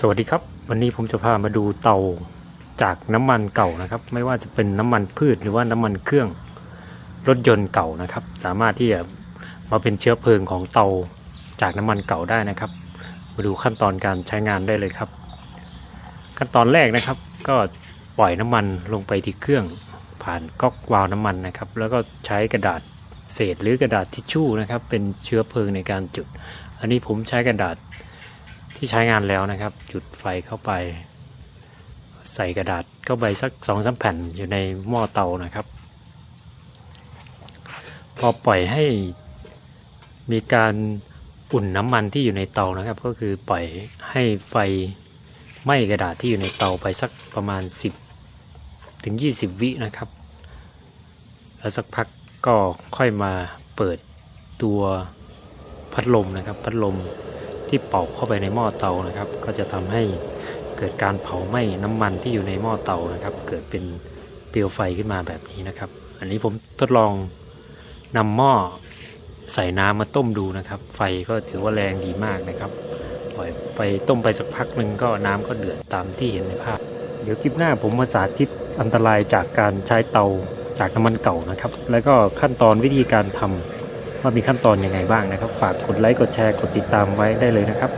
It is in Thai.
สวัสดีครับ วันนี้ผมจะพามาดูเตาจากน้ำมันเก่านะครับ ไม่ว่าจะเป็นน้ำมันพืชหรือว่าน้ำมันเครื่องรถยนต์เก่านะครับ สามารถที่จะมาเป็นเชื้อเพลิงของเตาจากน้ำมันเก่าได้นะครับ มาดูขั้นตอนการใช้งานได้เลยครับ ขั้นตอนแรกนะครับ ก็ปล่อยน้ำมันลงไปที่เครื่อง ผ่านก๊อกวาล์วน้ำมันนะครับ แล้วก็ใช้กระดาษเศษหรือกระดาษทิชชู่นะครับ เป็นเชื้อเพลิงในการจุด อันนี้ผมใช้กระดาษ ที่ใช้งานแล้วนะครับ จุดไฟเข้าไป ใส่กระดาษเข้าไปสักสองสามแผ่นอยู่ในหม้อเตานะครับ พอปล่อยให้มีการอุ่นน้ำมันที่อยู่ในเตานะครับ ก็คือปล่อยให้ไฟไหม้กระดาษที่อยู่ในเตาไปสักประมาณ 10 ถึง 20 วินะครับ แล้วสักพักก็ค่อยมาเปิดตัวพัดลมนะครับ พัดลม ที่เป่าเข้าไปในหม้อเตานะครับ ก็จะทำให้เกิดการเผาไหม้น้ำมันที่อยู่ในหม้อเตานะครับ เกิดเป็นเปลวไฟขึ้นมาแบบนี้นะครับ อันนี้ผมทดลองนำหม้อใส่น้ำมาต้มดูนะครับ ไฟก็ถือว่าแรงดีมากนะครับ ปล่อยไปต้มไปสักพักหนึ่งก็น้ำก็เดือดตามที่เห็นในภาพ เดี๋ยวคลิปหน้าผมมาสาธิตอันตรายจากการใช้เตาจากน้ำมันเก่านะครับ แล้วก็ขั้นตอนวิธีการทำ ว่ามีขั้นตอนยังไงบ้างนะครับ ฝากกดไลค์กดแชร์กดติดตามไว้ได้เลยนะครับ